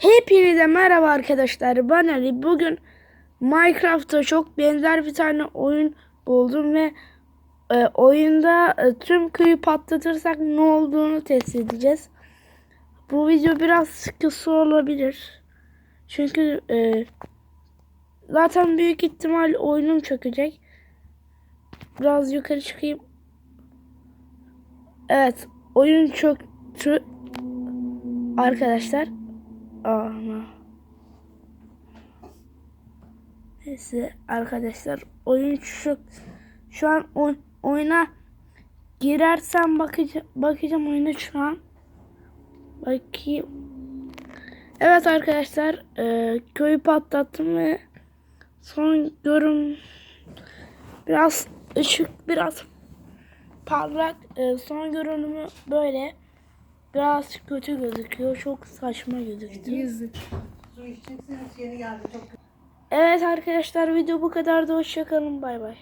Hepinize merhaba arkadaşlar. Ben Ali. Bugün Minecraft'ta çok benzer bir tane oyun buldum ve e, oyunda e, tüm köyü patlatırsak ne olduğunu test edeceğiz. Bu video biraz kısa olabilir. Çünkü e, zaten büyük ihtimal oyunum çökecek. Biraz yukarı çıkayım. Evet, oyun çöktü. Arkadaşlar. Ama. Neyse arkadaşlar oyun şu şu an oy- oyuna girersem bakacağım bakacağım oyuna şu an. Bakayım. Evet arkadaşlar e, köyü patlattım ve son görün biraz ışık biraz parlak e, son görünümü böyle biraz kötü gözüküyor çok saçma gözüktü. Yüzük. Su içeceksiniz yeni geldi çok Evet arkadaşlar video bu kadar da hoşçakalın bay bay.